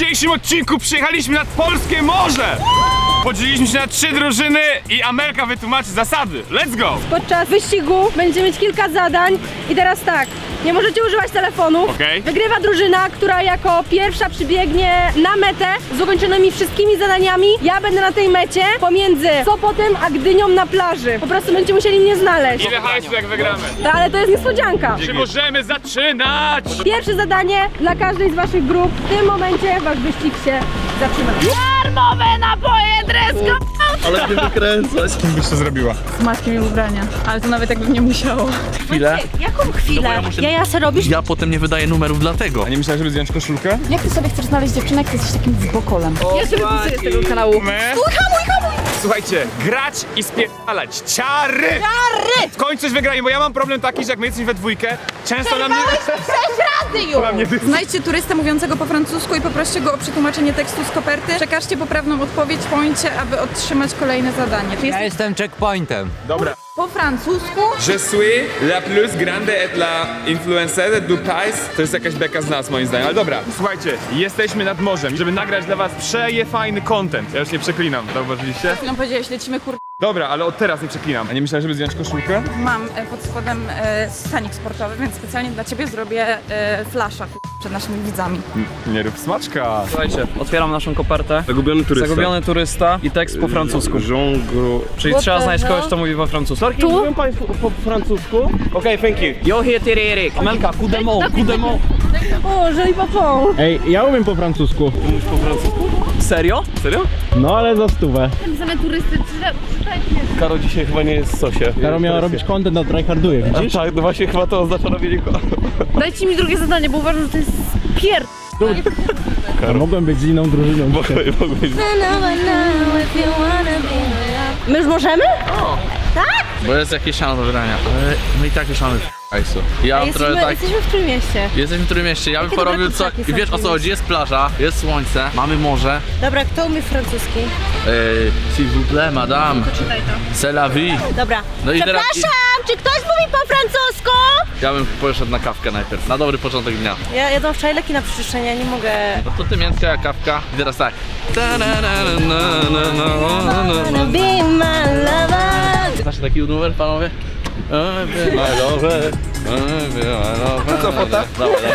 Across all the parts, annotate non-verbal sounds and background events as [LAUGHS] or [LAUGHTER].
dzisiejszym odcinku przyjechaliśmy nad Polskie Morze! Podzieliliśmy się na trzy drużyny i Amelka wytłumaczy zasady. Let's go! Podczas wyścigu będziecie mieć kilka zadań i teraz tak, nie możecie używać telefonów. Okej. Wygrywa drużyna, która jako pierwsza przybiegnie na metę z ukończonymi wszystkimi zadaniami. Ja będę na tej mecie pomiędzy Sopotem a Gdynią na plaży. Po prostu będziecie musieli mnie znaleźć. Ile hajsu jak wygramy? Ale to jest niespodzianka. Czy możemy zaczynać? Pierwsze zadanie dla każdej z waszych grup. W tym momencie wasz wyścig się zaczyna. Darmowe napoje dresko! Ale mnie wykręcać. Byś to zrobiła. z Maćkiem i ubrania, ale to nawet jakbym nie musiało. Chwilę. Jaką chwilę? ja muszę- ja, ja se robisz? Ja potem nie wydaję numerów dlatego. A nie myślałeś, żeby zdjąć koszulkę? Jak ty sobie chcesz znaleźć dziewczynę, jak ty jesteś takim zbokolem? Ja się wypisuję z tego kanału. My? Słuchajcie, grać i spierdalać. Ciary! Ciary! W końcu coś wygrali, bo ja mam problem taki, że jak my jesteśmy we dwójkę, często na mnie... Na mnie Znajdźcie turystę mówiącego po francusku i poproście go o przetłumaczenie tekstu z koperty. Przekażcie poprawną odpowiedź w poincie, aby otrzymać kolejne zadanie. Czy jest Ja jestem checkpointem. Dobra. po francusku? Je suis la plus grande et la influencer du pays. To jest jakaś beka z nas, moim zdaniem. Ale dobra, słuchajcie, jesteśmy nad morzem, żeby nagrać dla was przeje fajny content. Ja już nie przeklinam, zauważyliście? Chwilą powiedziałeś, lecimy kur... Dobra, ale od teraz nie przeklinam. A nie myślałem, żeby zdjąć koszulkę? Mam e, pod spodem e, stanik sportowy, więc specjalnie dla ciebie zrobię e, flasza przed naszymi widzami. Nie rób smaczka. Słuchajcie, otwieram naszą kopertę. Zagubiony turysta. Zagubiony turysta i tekst po francusku. Żongru. Czyli What trzeba the znaleźć hell? kogoś, kto mówi po francusku. Tu? Mówią państwo po francusku? Okej, thank you. Yo here Erik. Amelka, kudemo, kudemo. O, że i papą. Ej, ja umiem po francusku. Serio? Serio? No ale za stówę. Same turysty, Karo dzisiaj chyba nie jest w sosie. Karo miała robić content na tryharduje, widzisz? Tak, no właśnie chyba to oznacza robienie. [LAUGHS] Dajcie mi drugie zadanie, bo uważam, że to jest pier... A mogłem być z inną drużyną. dzisiaj. Mogłeś My już możemy? Bo jest jakieś do wydania. Ale my i tak już mamy hajsu. Ja trochę tak... jesteśmy w którym mieście? Jesteśmy w którym mieście, ja bym Jakie dobre porobił co... kurczaki I są wiesz w o tym co chodzi, jest plaża, jest słońce, mamy morze. Dobra, kto umie francuski? Eee, s'il vous plaît, madame. Czytaj to. C'est la vie. Dobra. No i teraz... Przepraszam, czy ktoś mówi po francusku? Ja bym poszedł na kawkę najpierw, na dobry początek dnia. Ja jadłam wczoraj leki na przyczyszczenie, ja nie mogę... No to ty miętka, ja kawka. I teraz tak. Ta-na-na-na-na-na-na-na. Be my lover. Znacie taki numer, panowie? My lover, my lover. Co? Dobra, dobra.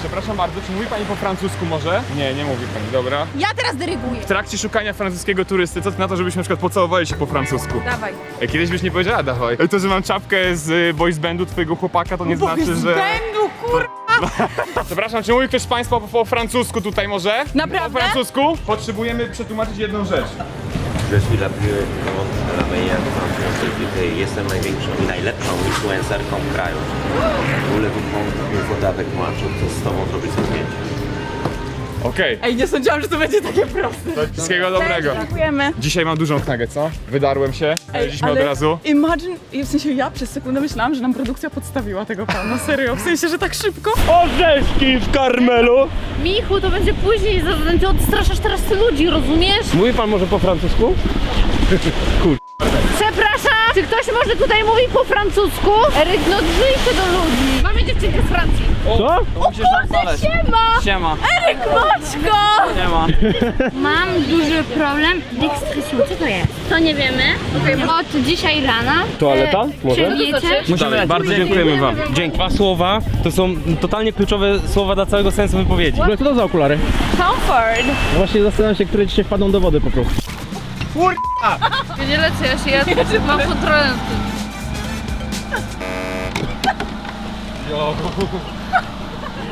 Przepraszam bardzo, czy mówi pani po francusku może? Nie, nie mówi pani, dobra. Ja teraz dyryguję. W trakcie szukania francuskiego turysty, co ty na to, żebyśmy na przykład pocałowali się po francusku? Dawaj. Ej, Kiedyś byś nie powiedziała, dawaj. Ej, To, że mam czapkę z y, boys bandu twojego chłopaka, to nie znaczy, że... Będu kur... [LAUGHS] Przepraszam, czy mówi ktoś z państwa po, po francusku tutaj może? Naprawdę? Po francusku? Potrzebujemy przetłumaczyć jedną rzecz. Je suis la plus comment, la meilleure influencer Jestem największą i najlepszą influencerką w kraju. Une photo avec moi? Czy chcę z tobą zrobić zdjęcie? Okej, Ej, nie sądziłam, że to będzie takie proste. wszystkiego dobrego. Dziękujemy. Dzisiaj mam dużą knagę, co? Wydarłem się, jeździliśmy od ale razu. Imagine, i w sensie ja przez sekundę myślałam, że nam produkcja podstawiła tego pana, serio, w sensie, że tak szybko. Orzeszki w karmelu! Michu, to będzie później, za- ty odstraszasz teraz ludzi, rozumiesz? Mówi pan może po francusku? [LAUGHS] Przepraszam, czy ktoś może tutaj mówi po francusku? Eryk, no drzyj się do ludzi. Mamy dziewczynkę z Francji. Co? Musisz nam znaleźć. Siema! Siema. Eryk, Maćko! Siema. [LAUGHS] Mam duży problem dextrysu. Co to jest? To nie wiemy. Od dzisiaj rana. Toaleta? Może? Czy wiecie? Musimy Bardzo dziękujemy wam. Dzięki. Dwa słowa to są totalnie kluczowe słowa dla całego sensu wypowiedzi. W ogóle co to za okulary? Comfort. Właśnie zastanawiam się, które dzisiaj wpadną do wody po prostu. Nie lecę, ja się ja mam kontrolę nad tym.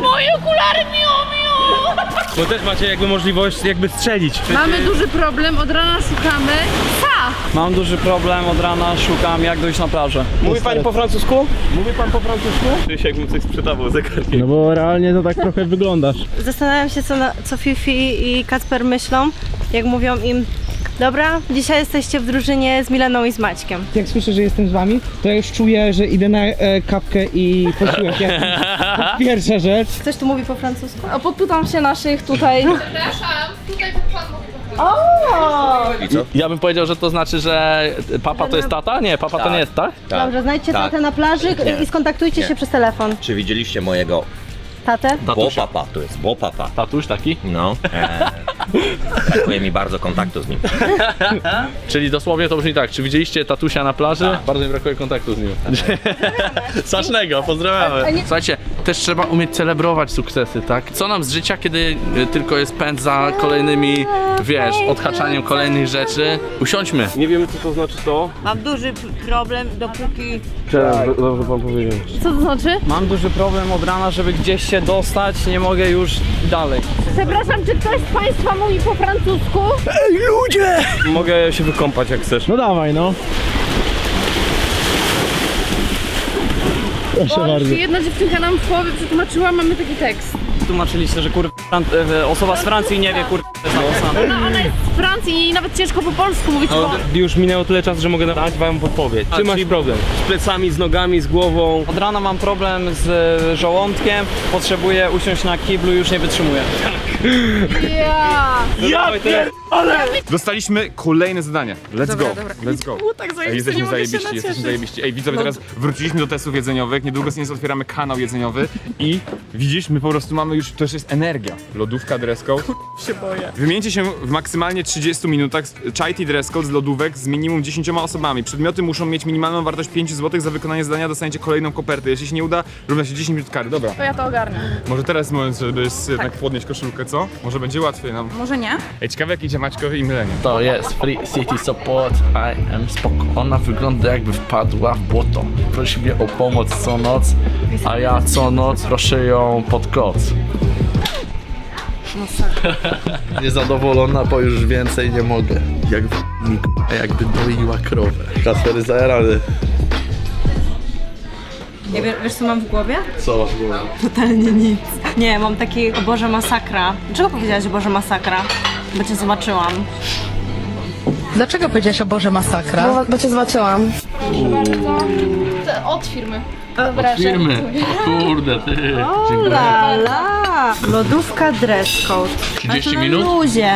Moje okulary mi omią! Bo też macie jakby możliwość jakby strzelić. Mamy duży problem, od rana szukamy psa. Mam duży problem, od rana szukam jak dojść na plażę. Mówi pani po francusku? Mówi pan po francusku? Czuję się jakbym coś sprzedawał zegarkiem. No bo realnie to tak trochę wyglądasz. Zastanawiam się, co, na, co Fifi i Kacper myślą, jak mówią im Dobra, dzisiaj jesteście w drużynie z Mileną i z Maćkiem. jak słyszę, że jestem z wami, to ja już czuję, że idę na e, kapkę i posiłek. jakiś. To [LAUGHS] pierwsza rzecz. Ktoś tu mówi po francusku? A podpytam się naszych tutaj. Ja bym powiedział, że to znaczy, że papa to jest tata? Nie, papa to nie jest, tak? Dobrze, znajdźcie Tak. tatę na plaży Nie. i skontaktujcie Nie. się przez telefon. Czy widzieliście mojego Tatę? Tatusia. Bopapa to jest, bopapa. Tatuś taki? No. [LAUGHS] E, brakuje mi bardzo kontaktu z nim. [LAUGHS] Czyli dosłownie to brzmi tak, czy widzieliście tatusia na plaży? Bardzo mi brakuje kontaktu z nim. [LAUGHS] Smacznego, pozdrawiamy. Słuchajcie, też trzeba umieć celebrować sukcesy, tak? Co nam z życia, kiedy y, tylko jest pęd za kolejnymi, wiesz, odhaczaniem kolejnych rzeczy? Usiądźmy. Nie wiemy co to znaczy to. Mam duży p- problem, dopóki Tak, dobrze pan powiedział. Co to znaczy? Mam duży problem od rana, żeby gdzieś się dostać, nie mogę już dalej. Przepraszam, czy ktoś z Państwa mówi po francusku? Mogę się wykąpać jak chcesz. No dawaj, no. Proszę bardzo. Jedna dziewczynka nam w połowie przetłumaczyła, mamy taki tekst. Tłumaczyliście, że kur... Fran... e, osoba z Francji nie wie kur... napisane. No ona jest z Francji i nawet ciężko po polsku mówić, bo... Już minęło tyle czasu, że mogę dać wam podpowiedź. Czy masz czyli- problem? Z plecami, z nogami, z głową? Od rana mam problem z e, żołądkiem, potrzebuję usiąść na kiblu, już nie wytrzymuję. [LAUGHS] Ja! Dostaliśmy kolejne zadanie. Let's Dobra, go. dobra. Let's go. Było tak Ej, zajebiste, jesteśmy mogę się zajebiści, jesteśmy nacieszyć. zajebiści. Ej, widzowie, No. teraz wróciliśmy do testów jedzeniowych, niedługo z niej otwieramy kanał jedzeniowy i widzisz, my po prostu mamy już, to już jest energia. Lodówka, code. [LAUGHS] się boję. Wymieńcie się w maksymalnie 30 minutach tea dress code z lodówek z minimum 10 osobami. Przedmioty muszą mieć minimalną wartość 5 zł. Za wykonanie zadania dostaniecie kolejną kopertę. Jeśli się nie uda, równa się 10 minut kary. Dobra. To ja to ogarnę. Może teraz jest moment, żeby s- jednak podnieść koszulkę, co? Może będzie łatwiej nam. Może nie? Ej, ciekawe jak idzie Maćkowi i mylenie. To jest Free City Support. I am spoko. Ona wygląda jakby wpadła w błoto. Prosi mnie o pomoc co noc, a ja co noc proszę ją pod koc. [LAUGHS] Niezadowolona, bo już więcej nie mogę. Jak w mi k***a, jakby doiła krowę. Kaspery zajarany. Nie wiesz, wiesz co mam w głowie? Co masz w głowie? Totalnie nic. Nie, mam taki, o Boże, masakra. Dlaczego powiedziałaś, o Boże, masakra? Bo cię zobaczyłam. Dlaczego powiedziałeś o Boże masakra? Bo, bo cię zobaczyłam. Od firmy. Firmy. O kurde, ty. Dziękuję. La, lodówka dress code. 30 Na minut? luzie.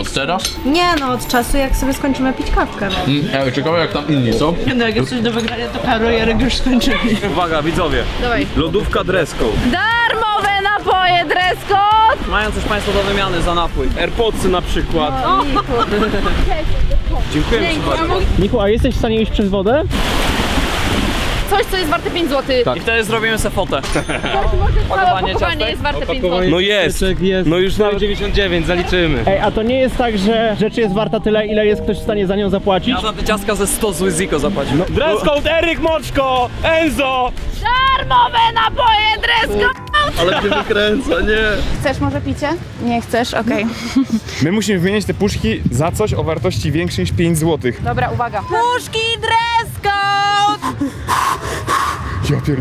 Od teraz? Nie no, od czasu jak sobie skończymy pić kawkę. Mm, ja ciekawe jak tam inni, co? No jak jest coś do wygrania, to Karol i Jarek już skończyli. Uwaga, widzowie. Dawaj. Lodówka dress code. Napoje, dress code! Mają coś Państwo do wymiany za napój. Airpodsy na przykład. Dziękuję ci bardzo. Michu, a jesteś w stanie iść przez wodę? Coś, co jest warte 5 zł. I wtedy zrobimy se fotę. [LAUGHS] Opakowanie opakowanie ciastek? jest warte 5 zł. No jest. jest. No już nawet 99, zaliczymy. Ej, a to nie jest tak, że rzecz jest warta tyle, ile jest ktoś w stanie za nią zapłacić? Ja za te ciastka ze 100 zł ziko zapłacił. Dress code Eryk Moczko! Enzo! Darmowe napoje, dress code! Ale cię wykręca, nie. Chcesz może picie? Nie chcesz? Okej. My musimy wymienić te puszki za coś o wartości większej niż 5 zł. Dobra, uwaga. Puszki dress code! Ja pierd...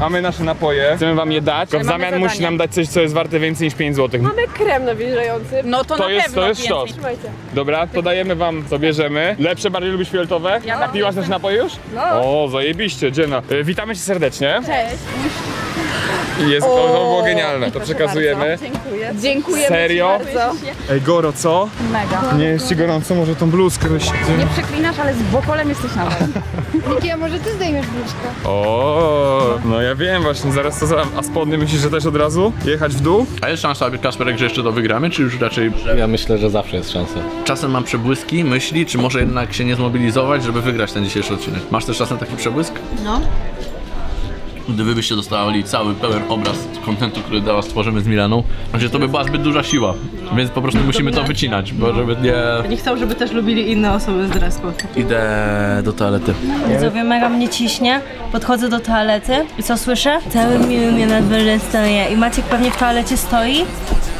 Mamy nasze napoje, chcemy wam je dać, tylko w mamy zamian musi nam dać coś, co jest warte więcej niż 5 zł. Mamy krem nawilżający. No to, To na jest, pewno to jest więcej. sztos. Trzymajcie. Dobra, to dajemy wam, co bierzemy. Lepsze bardziej lubisz fioletowe? Ja bardzo Piłaś nasz jestem- napoj już? No. O, zajebiście, dziena. E, Witamy cię serdecznie. Cześć. Jest, to, to było genialne, to przekazujemy. Dziękuję. Dziękuję Serio? bardzo. Ej, Goro, co? Mega. Nie jest ci gorąco? Może tą bluzkę weź. Nie przeklinasz, ale z bokolem jesteś nadal. [LAUGHS] Niki, a może ty zdejmiesz bluzkę? O, no ja wiem właśnie, zaraz to zadam. A spodnie myślisz, że też od razu? Jechać w dół? A jest szansa, aby Kasperek, że jeszcze to wygramy, czy już raczej... Ja myślę, że zawsze jest szansa. Czasem mam przebłyski, myśli, czy może jednak się nie zmobilizować, żeby wygrać ten dzisiejszy odcinek. Masz też czasem taki przebłysk? No. Gdy wy byście dostali cały pełen obraz kontentu, który dla was stworzymy z Milaną, znaczy to by była zbyt duża siła, więc po prostu musimy to wycinać, bo żeby nie... Nie chcą, żeby też lubili inne osoby z dress code. Idę do toalety. Widzowie, mega mnie ciśnie. Podchodzę do toalety i co słyszę? Cały miły mnie nad wodę stoję. I Maciek pewnie w toalecie stoi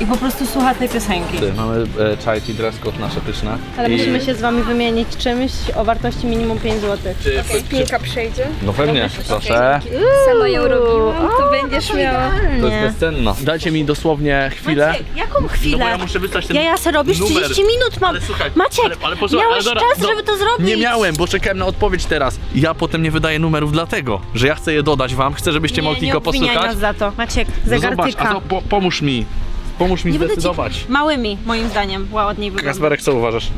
i po prostu słucha tej piosenki. Mamy e, tea dress code nasze pyszne. Ale I- musimy się z wami wymienić czymś o wartości minimum 5 zł. Spinka przejdzie. No pewnie, proszę. Sama ją robiłam, to będziesz miała. To jest bezcenna. Dajcie mi dosłownie chwilę. Jaką chwilę? No bo ja muszę wysłać ten Ja, ja se robisz numer. 30 minut mam. Ale słuchaj, Maciek, ale, ale posłuchaj, miałeś ale dobra, czas, no, żeby to zrobić. Nie miałem, bo czekałem na odpowiedź teraz. Ja potem nie wydaję numerów dlatego, że ja chcę je dodać wam, chcę żebyście nie, mogli nie go obwiniaj posłuchać. nas za to. Maciek, No zobacz, zegartyka. a to po, pomóż mi. Pomóż mi Nie będę ci- zdecydować. Małymi, moim zdaniem. Ładniej wygląda. Kasperek, co uważasz?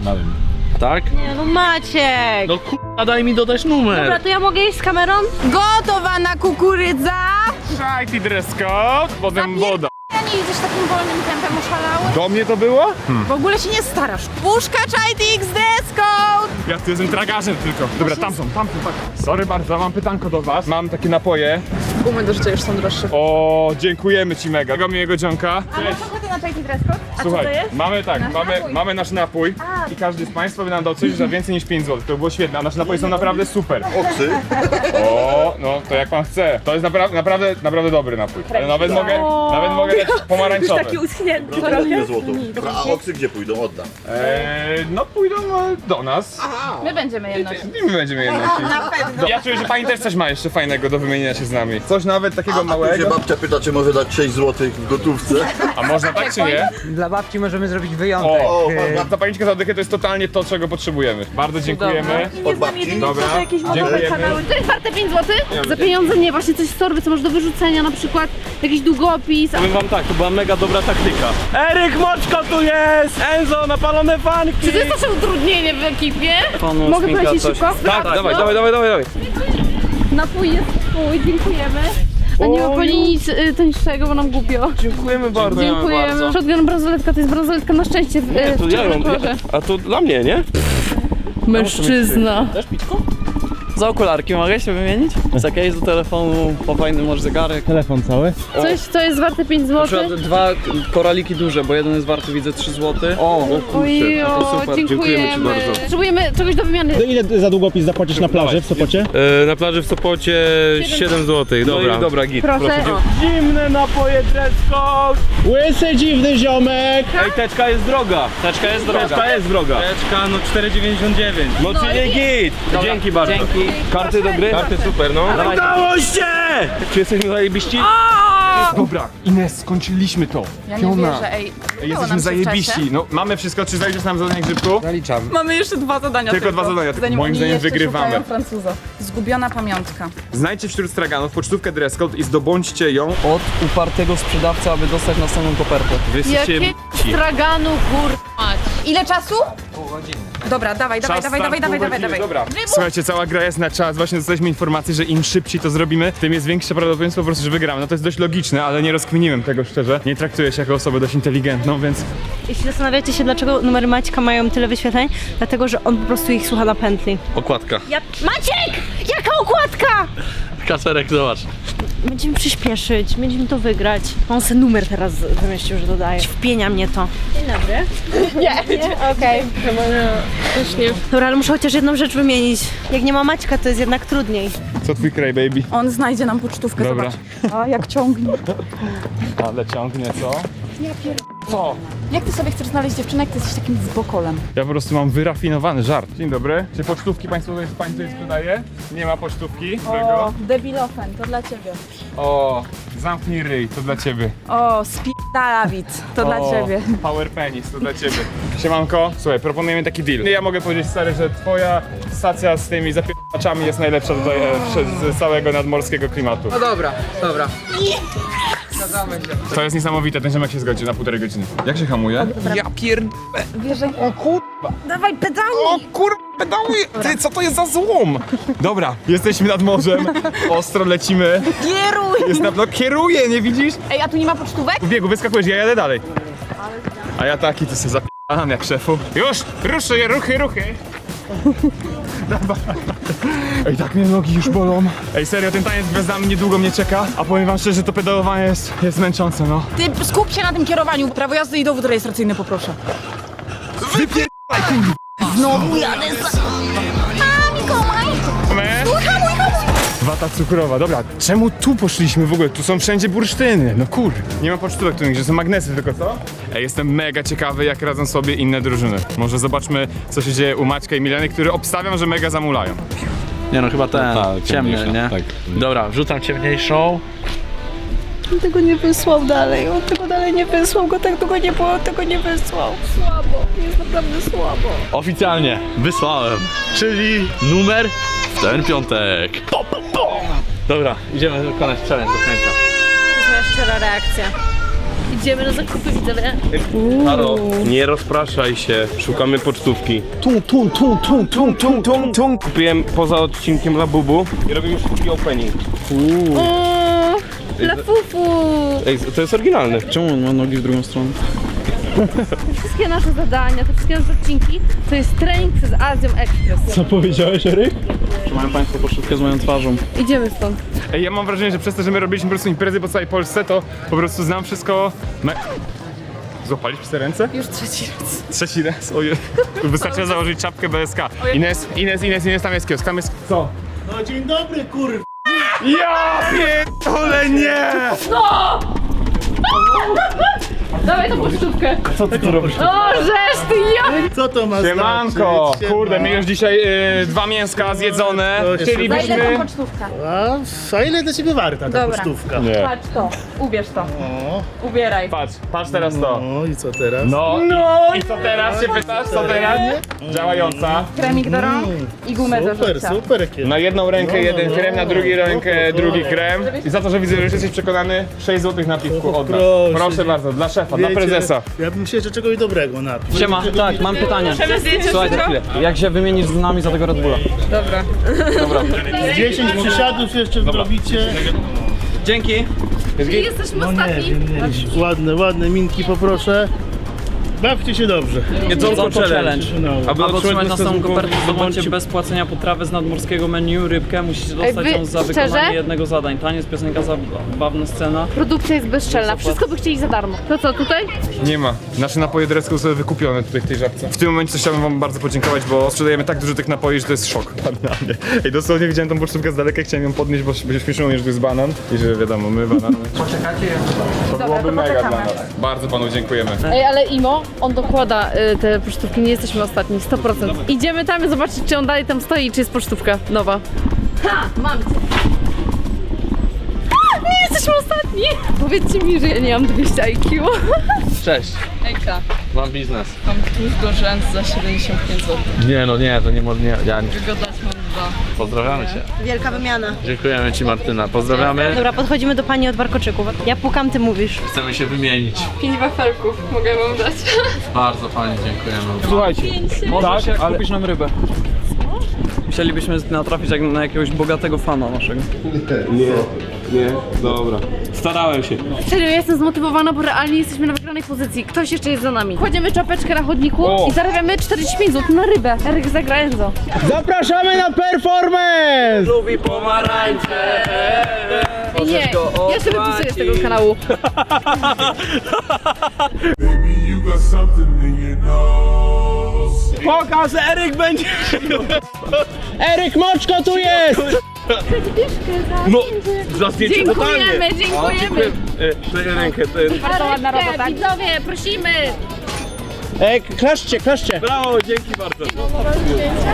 tak? Nie no Maciek! No kurwa, daj mi dodać numer. Dobra, to ja mogę iść z kamerą? Gotowana kukurydza! Right, dress code, potem woda. Ja nie idziesz takim wolnym tempem, oszalały? Do mnie to było? W ogóle się nie starasz. Puszka Chajtix Desco! Ja tu jestem tragarzem tylko. Dobra, tam są, tam są, tak. Sorry bardzo, mam pytanko do was. Mam takie napoje. Gumy do życia już są droższe. O, dziękujemy ci mega. Tego miłego dzionka. A ochotę na Chajtix Desco? Słuchaj, to jest? mamy tak, Nasz mamy, napój. mamy nasz napój i każdy z Państwa by nam dał coś za więcej niż 5 zł. To by było świetne, a nasze napoje są naprawdę super. Oksy? O, no to jak Pan chce. To jest naprawdę, naprawdę, naprawdę dobry napój. Ale nawet mogę, nawet mogę dać pomarańczowy. uschnięty A oksy gdzie pójdą? Oddam. Eee, no pójdą e, do nas My będziemy je nosić. i my będziemy je nosić. Na pewno. Ja czuję, że Pani też coś ma jeszcze fajnego do wymienienia się z nami. Coś nawet takiego A tu się małego. babcia pyta, czy może dać 6 zł w gotówce. A można tak czy nie? Dla babci możemy zrobić wyjątek. O, O, ta zapalniczka za dychę to jest totalnie to, czego potrzebujemy. Bardzo dziękujemy. Od babci. Dobra, dziękujemy. To jest warte 5 zł? Za pieniądze nie, właśnie coś z torby, co masz do wyrzucenia, na przykład jakiś długopis. Powiem wam tak, to była mega dobra taktyka. Eryk Moczko tu jest! Enzo, napalone fanki! Czy to jest nasze utrudnienie w ekipie? Panu Mogę sminka polecieć coś. szybko? Tak, dawaj, dawaj, dawaj, dawaj, dawaj. Napój jest twój, dziękujemy. A nie ma pani nic y, tańszego, bo nam głupio. Dziękujemy bardzo. Dziękujemy. Shotgun bransoletka to jest bransoletka na szczęście w, Nie, w to ja ją, a to dla mnie, nie? Mężczyzna. Za okularki mogę się wymienić? Za case do telefonu, po fajny może zegarek. Telefon cały. Coś, co jest warte 5 Na zł. przykład dwa koraliki duże, bo jeden jest warty widzę 3 zł. O, o kurczę, Ojo, to super. dziękujemy. Dziękujemy ci bardzo. Potrzebujemy czegoś do wymiany. Ile za długopis zapłacisz na plaży w Sopocie? E, na plaży w Sopocie 7 zł, dobra. No i dobra, git. Proszę. O. Zimne napoje code! Łysy dziwny ziomek! Ej, teczka jest droga. Teczka jest droga. Teczka jest droga. Teczka, no 4,99. No czyli git! Dzięki bardzo. Dzięki. Karty do gry? Karty super, no. Udało się! Czy jesteśmy zajebiści? Dobra, Ines, skończyliśmy to. Ja nie wierzę, ej. Udało Jesteśmy nam się w czasie. zajebiści. No, mamy wszystko, czy zajdziesz nam zadanie grzybku? Zaliczam. Mamy jeszcze dwa zadania Tylko dwa zadania, tylko Zanim moim oni zdaniem jeszcze wygrywamy. szukają Francuza. Zgubiona pamiątka. Znajdźcie wśród straganów pocztówkę dress code i zdobądźcie ją. Od upartego sprzedawcy, aby dostać następną kopertę. Wy jesteście Jakie straganu kur... Ile czasu? Pół godziny. Dobra, dawaj, dawaj, Czas dawaj, start, dawaj, pół dawaj, dawaj, godziny. dawaj. Dobra, słuchajcie, cała gra jest na czas. Właśnie dostaliśmy informację, że im szybciej to zrobimy, tym jest większe prawdopodobieństwo po prostu, że wygramy. No to jest dość logiczne, ale nie rozkminiłem tego szczerze. Nie traktuję się jako osobę dość inteligentną, więc Jeśli zastanawiacie się, dlaczego numery Maćka mają tyle wyświetleń, dlatego, że on po prostu ich słucha na pętli. Okładka. Ja... Maciek! Jaka okładka! Kacerek, zobacz. Będziemy przyspieszyć, będziemy to wygrać. On se numer teraz wymyślił, że dodaje. Wpienia mnie to. Dzień dobry. Nie, [LAUGHS] nie? okej. Dobra, ale muszę chociaż jedną rzecz wymienić. Jak nie ma Maćka, to jest jednak trudniej. co twój kraj, baby? On znajdzie nam pocztówkę, Dobra. zobacz. A jak ciągnie. [LAUGHS] Ale ciągnie, co? Co? Jak ty sobie chcesz znaleźć dziewczynę, jak ty jesteś takim zbokolem? Ja po prostu mam wyrafinowany żart. Dzień dobry. Czy pocztówki państwo tutaj, pani tutaj sprzedaje? Nie ma pocztówki? Którego? debilofen, to dla ciebie. O, zamknij ryj, to dla ciebie. O, spierdalawit, to dla o, ciebie. Power penis, to dla ciebie. Siemanko, słuchaj, proponujemy taki deal. Ja mogę powiedzieć stary, że twoja stacja z tymi zapierdaczami jest najlepsza tutaj e, z całego nadmorskiego klimatu. No dobra, dobra. To jest niesamowite, ten ziomek się zgodzi na półtorej godziny. Jak się hamuje? Ja pierd... O kur... Dawaj pedały! O kur... pedały! Ty, co to jest za złom? Dobra, jesteśmy nad morzem, ostro lecimy. Kieruj! Jest na... No kieruję, nie widzisz? Ej, a tu nie ma pocztówek? W biegu wyskakujesz, ja jadę dalej. A ja taki, to sobie zapieram jak szefu. Już! Ruszy, ruchy, ruchy! Dawaj. Ej, tak mnie nogi już bolą. Ej, serio, ten taniec z gwiazdami niedługo mnie czeka, a powiem wam szczerze, to pedałowanie jest, jest męczące, no. Ty skup się na tym kierowaniu. Prawo jazdy i dowód rejestracyjny poproszę. Wypierdaj! Znowu jadę za... Wata cukrowa, dobra, czemu tu poszliśmy w ogóle? Tu są wszędzie bursztyny, no kur. Nie ma pocztówek tu nigdzie, są magnesy tylko co? Ej, jestem mega ciekawy jak radzą sobie inne drużyny. Może zobaczmy co się dzieje u Maćka i Mileny, które obstawiam, że mega zamulają. Nie no, chyba ten, tak, ciemny, ciemniejsza, nie? tak. Dobra, wrzucam ciemniejszą. On tego nie wysłał dalej, on tego dalej nie wysłał, go tak długo nie było, on tego nie wysłał. Słabo, jest naprawdę słabo. Oficjalnie wysłałem, czyli numer w ten piątek. Po, po, po. Dobra, idziemy wykonać challenge do końca. To jest moja szczera reakcja. Idziemy na zakupy, widzowie. Halo, nie rozpraszaj się, szukamy pocztówki. Tum, tum, tum, tum, tum, tum, tum, tum. Kupiłem poza odcinkiem Labubu i robię już taki opening. O, la fufu. Ej, to jest oryginalne. Czemu on ma nogi w drugą stronę? Wszystkie nasze zadania, te wszystkie nasze odcinki, to jest trening przez Azją Express. Co powiedziałeś, Eryk? Czy mają państwo poszówkę z moją twarzą? Idziemy stąd. Ej, ja mam wrażenie, że przez to, że my robiliśmy po prostu imprezy po całej Polsce, to po prostu znam wszystko. Me... Złapaliśmy te ręce? Już trzeci raz. Trzeci raz, ojej. [LAUGHS] Wystarczy założyć czapkę BSK. Ines, Ines, Ines, Ines, tam jest kiosk, tam jest... Co? No dzień dobry, kur... Ja pierdolę, nie! [LAUGHS] Dawaj tą pocztówkę. Co ty tu robisz? O, żeż ty ja! Co to ma Siemanko! znaczyć? Kurde, my już dzisiaj y, dwa mięska zjedzone. To się- Chcielibyśmy... pocztówka? A, a ile dla ciebie warta ta Dobra. pocztówka? Nie. Patrz to, ubierz to, O, ubieraj. Patrz, patrz teraz to. no i co teraz? No, I, i co teraz się pytasz? Co teraz? Działająca. Kremik do rąk i gumę do Super, rzucia. super. Na jedną rękę No, jeden no, krem, na no, no, rękę no, drugi no. krem. I za to, że widzę, że już jesteś przekonany, 6 zł na piwku od nas. Proszę bardzo, dla szefa, dla Wiecie, prezesa. Ja bym się że czegoś dobrego napił. Siema, tak, mam pytanie. Słuchajcie chwilę. Jak się wymienisz z nami za tego Red Bulla? Z 10 przysiadów jeszcze zrobicie. Dzięki. Jesteśmy No nie ostatni. wiem, nie. Ładne, ładne minki poproszę. Bawcie się dobrze. Jedzonko challenge. challenge. No. Aby otrzymać następną kopertę, zdobądźcie bez płacenia potrawy z nadmorskiego menu, rybkę. Musicie dostać wy- ją za szczerze? wykonanie jednego zadań. Taniec, piosenka, zabawna scena. Produkcja jest bezczelna, wszystko by chcieli za darmo. To co, tutaj? Nie ma. Nasze napoje dresko są wykupione tutaj w tej żabce. W tym momencie chciałbym wam bardzo podziękować, bo sprzedajemy tak dużo tych napoi, że to jest szok. [LAUGHS] Ej, dosłownie widziałem tą pocztówkę z daleka, chciałem ją podnieść, bo się śmieszyło mnie, że to jest banan i że wiadomo, my banan. Poczekacie? To byłoby mega dla nas. Bardzo panu dziękujemy. Ej, ale Imo, on dokłada y, te pocztówki, nie jesteśmy ostatni, 100%. Idziemy tam i zobaczyć, czy on dalej tam stoi i czy jest pocztówka nowa. Ha! Mam cię! A, Nie jesteśmy ostatni! Powiedzcie mi, że ja nie mam 200 IQ. [LAUGHS] Cześć, Ejka, mam biznes. mam tłuszcz do rzęs za 75 zł. Nie no nie, to nie może, nie, ja nie. Go dać mam. Pozdrawiamy cię. Wielka wymiana. Dziękujemy ci Martyna, pozdrawiamy. Dobra, podchodzimy do pani od warkoczyków. Ja pukam, ty mówisz. Chcemy się wymienić. Pięć wafelków mogę wam dać. Bardzo fajnie dziękujemy. Słuchajcie, możesz Tak, jak ale- kupisz nam rybę. Chcielibyśmy natrafić jak na jakiegoś bogatego fana naszego. Nie, nie, dobra. Starałem się. Serio, ja jestem zmotywowana, bo realnie jesteśmy na wygranej pozycji. Ktoś jeszcze jest za nami. Kładziemy czapeczkę na chodniku O. i zarabiamy 45 zł na rybę. Eryk zagra Enzo. Zapraszamy na performance! Lubi pomarańcze. Nie, ja się wypisuję z tego kanału. [LAUGHS] Pokaż, Eryk będzie! Eryk Moczko tu jest! No, za zdjęcie totalnie. Dziękujemy, dziękujemy. E, Daję rękę, to jest... Bardzo ładna robota. Widzowie, prosimy. Ej, klaszcie, klaszcie! Brawo, dzięki bardzo.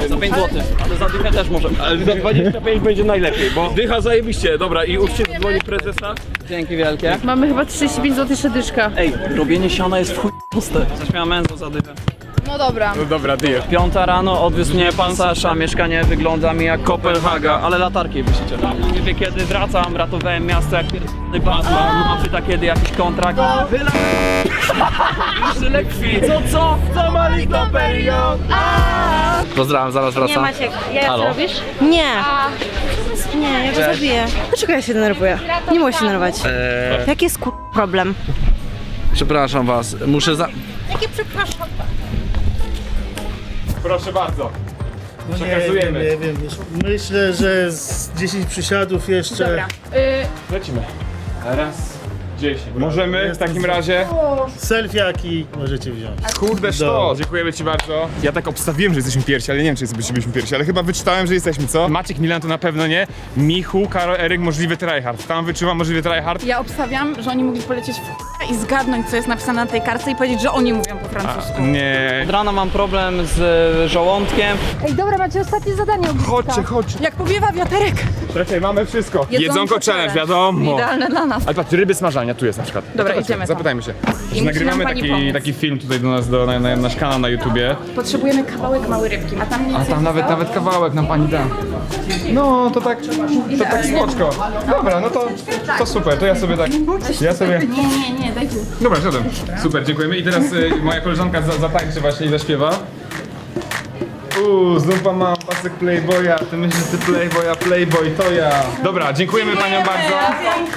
Za 5 zł, ale za dychę też może. Ale za 25 będzie najlepiej, bo dycha zajebiście. Dobra, i się dzwoni prezesa. Dzięki wielkie. Mamy chyba 35 zł jeszcze dyszka. Ej, robienie siana jest w chuj proste. Zaśmiałem Enzo za dychę. No dobra. No dobra. Piąta rano odwiózł mnie pan Sasza, mieszkanie wygląda mi jak Kopenhaga, ale latarki wysicie. Nie wie kiedy wracam, ratowałem miasto jak pierdolony Batman, no pyta kiedy jakiś kontrakt. Wyla... Już tyle krwi. Co, co? Co to period? Pozdrawiam, zaraz Nie wracam. Maciek, ja Halo? co robisz? Nie. Nie, ja go zabiję. Dlaczego ja się denerwuję? Nie mogę się denerwować. Eee, Jaki jest kur... problem? Przepraszam was, muszę za... Jakie przepraszam? Proszę bardzo. No nie Przekazujemy. wiem, nie wiem. wiesz, Myślę, że z 10 przysiadów jeszcze. Dobra. Y, Lecimy. Raz, dziesięć. Możemy w takim razie. Selfiaki możecie wziąć. Kurde, Do. szto! Dziękujemy ci bardzo. Ja tak obstawiłem, że jesteśmy pierwsi, ale nie wiem, czy jesteśmy pierwsi, ale chyba wyczytałem, że jesteśmy, co? Maciek Milan to na pewno nie. Michu, Karol, Eryk, możliwy tryhard. Tam wyczuwam możliwy tryhard. ja obstawiam, że oni mogli polecieć w i zgadnąć, co jest napisane na tej kartce i powiedzieć, że oni mówią po francusku. Nie. Od rana mam problem z e, żołądkiem. Ej, dobra, macie ostatnie zadanie. Chodźcie, chodźcie. Jak powiewa wiaterek. Czekaj, mamy wszystko. Jedzonko challenge. wiadomo. Idealne dla nas. Ale patrz, ryby smażania, Ania tu jest na przykład. Dobra, idziemy tam. Zapytajmy się. musi Nagrywamy nam pani taki, pomóc. taki film tutaj do nas, do, na, na nasz kanał na YouTubie. Potrzebujemy kawałek małej rybki, a tam nic A tam nawet, nawet kawałek nam pani da. No, to tak, to tak spoczko. Dobra, no to, to super, to ja sobie tak, ja sobie... Nie, nie, nie, daj tu. Dobra, siadam. Super, dziękujemy. I teraz y, moja koleżanka za, zatańczy właśnie i zaśpiewa. Uuu, znów pan ma pasek Playboya, ty myślisz, że ty Playboya, Playboy to ja. Dobra, dziękujemy paniom bardzo.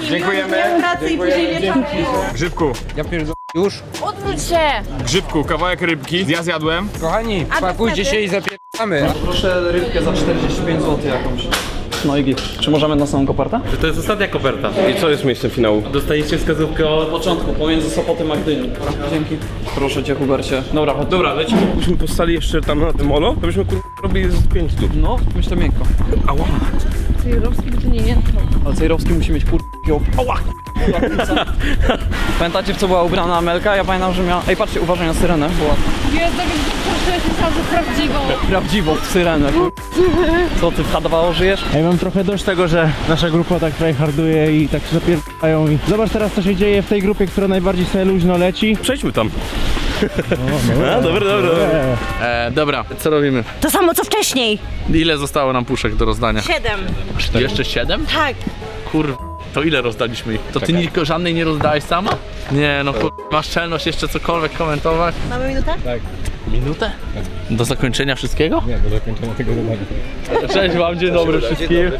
Dziękujemy. Dziękujemy. Dzięki. Grzybku. Ja pierdolę. Już? Odwróć się! Grzybku, kawałek rybki, ja zjadłem. Kochani, pakujcie się i zapierdamy. Proszę rybkę za 45 zł jakąś. No i git. Czy możemy na samą kopertę? To jest ostatnia koperta. I co jest miejscem finału? Dostajecie wskazówkę o... Od początku, pomiędzy Sopotem a Gdynią. Dzięki. Proszę cię, Hubercie. Dobra, chodź. Dobra, lecimy. Byśmy postali jeszcze tam na tym molo, to byśmy kur... robili z 5 tu. No, myślę miękko. Ała. Cejrowski by tu nie jęknął. Ale Cejrowski musi mieć kur... Ała! Pamiętacie w co była ubrana Amelka? Ja pamiętam, że miała... Ej, patrzcie, uważaj na syrenę, była Jezu, proszę, myślałam, że prawdziwą. prawdziwą syrenę. kur- Co, ty w H2O żyjesz? Ja mam trochę dość tego, że nasza grupa tak tryharduje i tak się zapierdają i zobacz teraz co się dzieje w tej grupie, która najbardziej sobie luźno leci. Przejdźmy tam. A, dobra, dobra, dobra. E, dobra, co robimy? To samo co wcześniej. Ile zostało nam puszek do rozdania? Siedem. Jeszcze siedem? Tak. Kur... To ile rozdaliśmy ich? To ty niko, żadnej nie rozdałeś sama? Nie no kur... Masz czelność jeszcze cokolwiek komentować? Mamy minutę? Minutę? Do zakończenia wszystkiego? Nie, do zakończenia tego zadania. Cześć wam, dzień dobry wszystkim.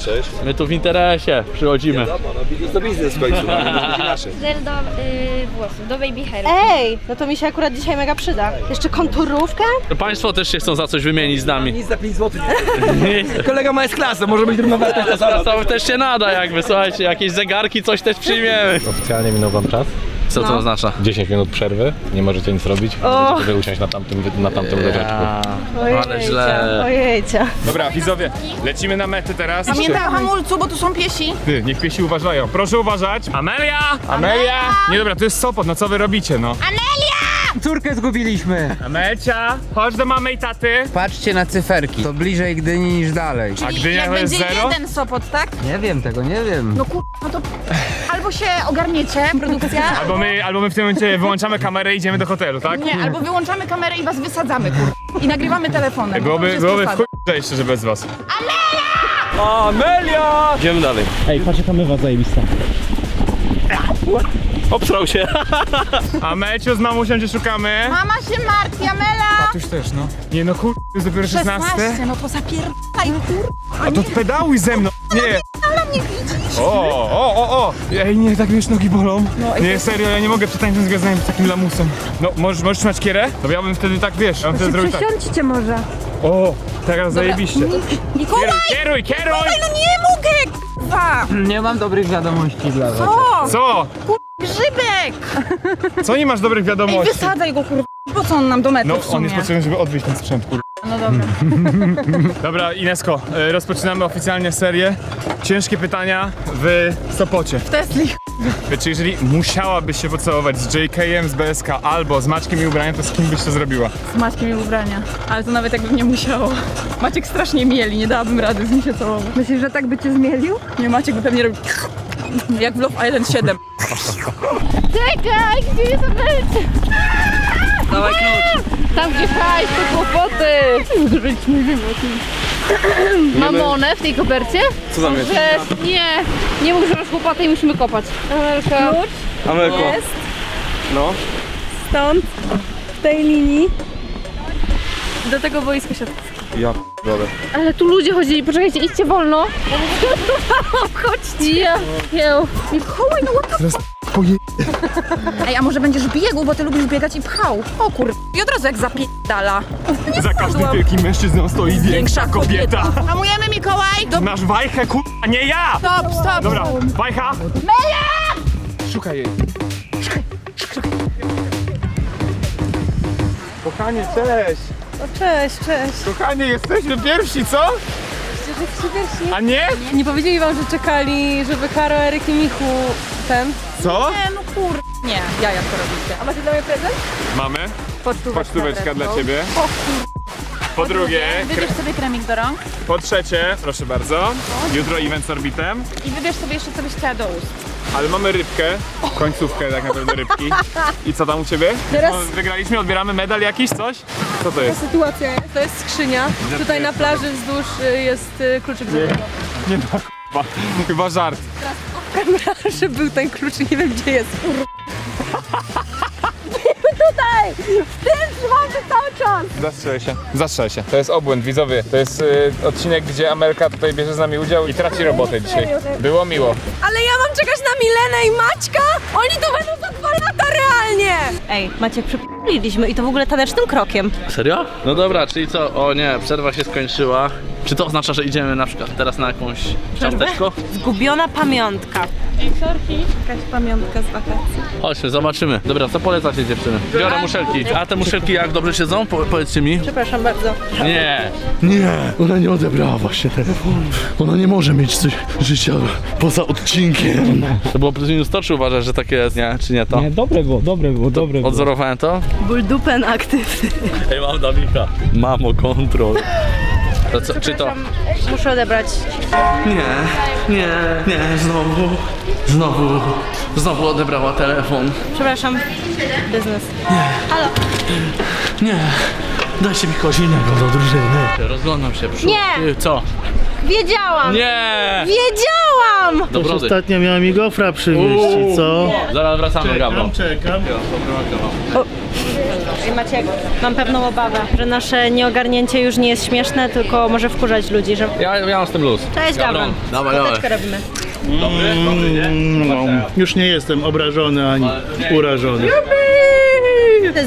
My tu w interesie przychodzimy. Zel do y, włosów, do baby hair. Ej, no to mi się akurat dzisiaj mega przyda. Jeszcze konturówkę? Państwo też się chcą za coś wymienić z nami. Nic za 5 zł. [LAUGHS] Kolega ma S-klasę, może być ta sama. To też się nada jakby, słuchajcie, jakieś zegarki, coś też przyjmiemy. Oficjalnie minął wam czas. Co to oznacza? 10 minut przerwy, nie możecie nic robić, O. możecie sobie usiąść na tamtym, na tamtym leżaczku. Ale źle. Ojejcia. Dobra, widzowie, lecimy na metę teraz. Pamiętaj o hamulcu, bo tu są piesi. Ty, niech piesi uważają. Proszę uważać. Amelia! Amelia! Nie dobra, to jest Sopot, no co wy robicie, no? Córkę zgubiliśmy. Amelcia, chodź do mamy i taty. Patrzcie na cyferki. To bliżej Gdyni niż dalej. A Gdynia jak to jest będzie zero? jeden Sopot, tak? Nie wiem tego, nie wiem. No kur... no to albo się ogarniecie, produkcja, [LAUGHS] Albo my, albo my w tym momencie wyłączamy kamerę i idziemy do hotelu, tak? nie, albo wyłączamy kamerę i was wysadzamy, kur... I nagrywamy telefonem. To Byłoby, jest byłoby w przesada. chuj zejście, że bez was. Amelia! Idziemy dalej. Ej, patrz jaka mywa zajebista. Obsrał się. Amelciu, z mamusią cię szukamy. Mama się martwi, Amela! Tuż też, no. Nie no, kur... to jest dopiero 16. 16, no to zapierdaj, kur... A to pedałuj ze mną. Nie. Ale mnie widzisz? O, o, o, o! Ej, nie, tak już nogi bolą. Nie, serio, ja nie mogę przetańczyć z gwiazdami z takim lamusem. No, możesz, możesz trzymać kierę? To ja bym wtedy tak, wiesz, ja bym wtedy zrobił tak. Może. O, teraz zajebiście. Mikołaj! Kieruj, kieruj, kieruj! No nie mogę, kurwa! Nie mam dobrych wiadomości dla was. O! Co? Grzybek! Co nie masz dobrych Ej, wiadomości? wysadzaj go, kurwa. Po co on nam do mety No, w sumie? on jest potrzebny, żeby odwieźć ten sprzęt, kur... No dobra. [LAUGHS] Dobra, Inesko, e, rozpoczynamy oficjalnie serię. Ciężkie pytania w Sopocie. W Tesli. Czy jeżeli musiałabyś się pocałować z JK-em z BSK albo z Maćkiem i ubraniem, to z kim byś to zrobiła? Z Maćkiem i ubrania. Ale to nawet jakbym nie musiało. Maciek strasznie mieli, nie dałabym rady z nim się całować. Myślisz, że tak by cię zmielił? Nie, Maciek by pewnie robił [LAUGHS] jak w Love Island 7. Czekaj, gdzie jest Amelcia? Dawaj klucz. Tam gdzie hajs, to kłopoty. Mamonę w tej kopercie? Co tam jest? Że nie, nie mów, że masz kłopoty i musimy kopać. Amelka. Amelko. Jest No. stąd, w tej linii, do tego boiska siatkowskiego. Ja Ale tu ludzie chodzili, poczekajcie, idźcie wolno. Chodźcie. [LAUGHS] Ja, jeł. Mikołaj, no what the Ej, a może będziesz biegł, bo ty lubisz biegać i pchał. O kur... I od razu jak zapierdala. [LAUGHS] Za każdym wielkim mężczyzną stoi większa kobieta. Hamujemy, Mikołaj! Do... Masz wajchę, kur... a nie ja! Stop, stop! Dobra, wajcha! Meja! Szukaj jej. Kochanie, cześć! O, cześć, cześć. Kochanie, jesteśmy pierwsi, co? A nie? Nie powiedzieli wam, że czekali, żeby Karo, Eryk i Michu ten... Co? Nie, no kur... Nie, ja jak to robicie. A macie dla mnie prezent? Mamy Pocztóweczka, pocztóweczka dla ciebie. Po drugie, kre... Wybierz sobie kremik do rąk po trzecie, proszę bardzo, jutro event z orbitem. i wybierz sobie jeszcze co byś chciała do ust. Ale mamy rybkę, końcówkę tak naprawdę rybki. I co tam u ciebie? Teraz- No, wygraliśmy, odbieramy medal jakiś, coś? Co to jest? Sytuacja jest, to jest skrzynia. Tutaj na plaży wzdłuż y, jest y, kluczyk do tego. Nie no, chyba, chyba żart. [LAUGHS] że był ten kluczyk, nie wiem gdzie jest. Tutaj! W tym trzymamy cały czas! Zastrzelę się. Zastrzelę się. To jest obłęd, widzowie. To jest y, odcinek, gdzie Amelka tutaj bierze z nami udział i traci robotę dzisiaj. Było miło. Ale ja mam czekać na Milenę i Maćka? Oni tu będą za dwa lata realnie! Ej, Maciek, przypomnieliśmy i to w ogóle tanecznym krokiem. Serio? No dobra, czyli co? O nie, przerwa się skończyła. Czy to oznacza, że idziemy na przykład teraz na jakąś ciasteczko? Zgubiona pamiątka. Jakaś pamiątka z wakacji. Chodźmy, zobaczymy. Dobra, co polecacie dziewczyny? Biorę muszelki. A te muszelki jak dobrze siedzą? Po, powiedzcie mi. Przepraszam bardzo. Nie. Nie, ona nie odebrała właśnie telefonu. Ona nie może mieć coś życia poza odcinkiem. To było plus minus to, czy uważasz, że takie jest, nie? Czy nie to? Nie, dobre było, dobre było, dobre było. Odzorowałem to? Bulldupen aktywny. Ej, mam Dawika. Mamo, kontrol. To co, czy to? Muszę odebrać. Nie, nie, nie, znowu, znowu, znowu odebrała telefon. Przepraszam. Biznes. Halo. Nie, dajcie mi kogoś innego do drużyny. Rozglądam się, przód. Nie. Ty, Co? Wiedziałam! Nie! Wiedziałam! Też brody. ostatnio miała mi gofra przywieźć i co? Zaraz wracamy, Gabro. Czekam, czekam. Ej, Maciek, mam pewną obawę, że nasze nieogarnięcie już nie jest śmieszne, tylko może wkurzać ludzi, że... Ja, ja mam z tym luz. Cześć, Gabron. Dawaj, dawaj. Koteczkę robimy. Mm, no, już nie jestem obrażony ani urażony.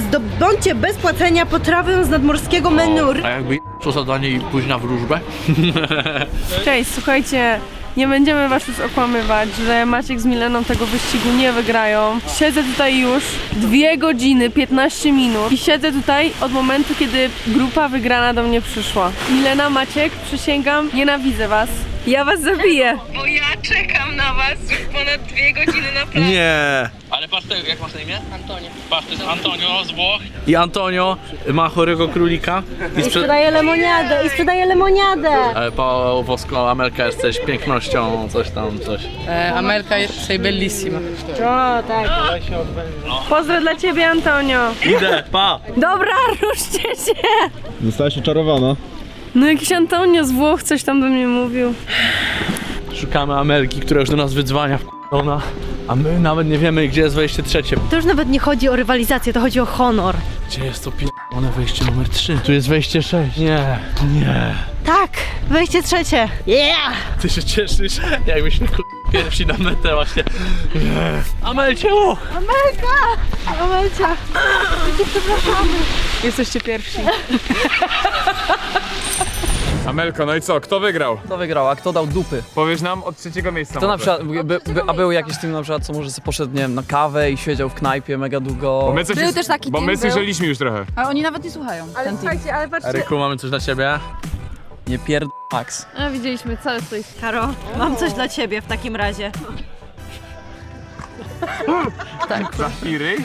Zdobądźcie bez płacenia potrawę z nadmorskiego menu. A jakby co zadanie i pójść na wróżbę? [LAUGHS] Cześć, słuchajcie, nie będziemy was już okłamywać, że Maciek z Mileną tego wyścigu nie wygrają. Siedzę tutaj już 2 godziny, 15 minut i siedzę tutaj od momentu, kiedy grupa wygrana do mnie przyszła. Milena, Maciek, przysięgam, nienawidzę was. Ja was zabiję. Bo ja czekam na was już ponad dwie godziny na plaży. Nie. Ale patrz tego, jak masz na imię? Antonio. Patrz, to jest Antonio z Włoch. I Antonio ma chorego królika i sprzedaje lemoniadę, i sprzedaje lemoniadę. E, Po włosku Amelka jesteś pięknością, coś tam, coś. Eh, Amelka, sei bellissima. O, tak. Pozdro dla ciebie, Antonio. Idę, pa! Dobra, [LAUGHS] ruszcie się. Zostałaś oczarowana. No jakiś Antonio z Włoch coś tam do mnie mówił. Szukamy Amelki, która już do nas wydzwania ona, a my nawet nie wiemy, gdzie jest wejście trzecie. To już nawet nie chodzi o rywalizację, to chodzi o honor. Gdzie jest to p***one wejście numer 3? Tu jest wejście 6. Nie, nie. Tak, wejście trzecie. Yeah! Ty się cieszysz, jakbyśmy k- pierwsi na metę właśnie. Nie. Amelciu! Amelka! Amelcia! [GASPS] Jesteście pierwsi. [LAUGHS] Amelko, no i co? Kto wygrał? Kto wygrał, a kto dał dupy? Powiesz nam od trzeciego miejsca Kto na może. przykład, by, by, a był jakiś team na przykład, co może sobie poszedł, nie wiem, na kawę i siedział w knajpie mega długo. Bo my, coś Był jest- też taki bo team, my był. słyszeliśmy już trochę. Ale oni nawet nie słuchają. Ale ten team. słuchajcie, ale patrzcie. Eryku, mamy coś dla ciebie? Nie pierd... Max. A widzieliśmy całe stoi. Karo, mam coś dla ciebie w takim razie. Zafiry?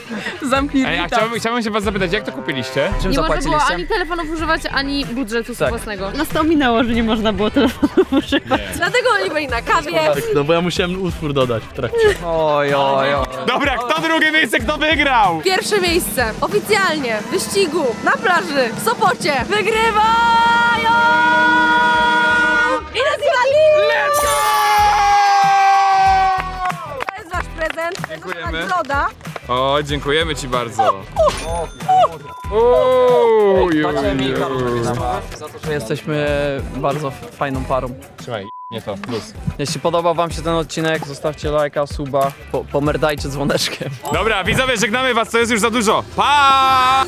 Zamknij Ej, a chciałbym, chciałbym się was zapytać, jak to kupiliście? Czym Nie można było zapłaciliście? ani telefonów używać, ani budżetu Tak. własnego. Nas to ominęło, że nie można było telefonu [LAUGHS] używać. Dlatego oni byli na kawie. No bo ja musiałem utwór dodać w trakcie. Oj, oj, oj. Dobra, kto drugie miejsce, kto wygrał? Pierwsze miejsce oficjalnie w wyścigu na plaży w Sopocie wygrywają! Ines i Mali! Let's go! Dziękujemy. Nagroda. O, dziękujemy ci bardzo. Uuu, ju, ju. za to, że jesteśmy bardzo fajną parą. Trzymaj, nie to, plus. Jeśli podobał wam się ten odcinek, zostawcie lajka, suba, po, pomerdajcie dzwoneczkiem. Dobra, widzowie, żegnamy was, to jest już za dużo. Pa!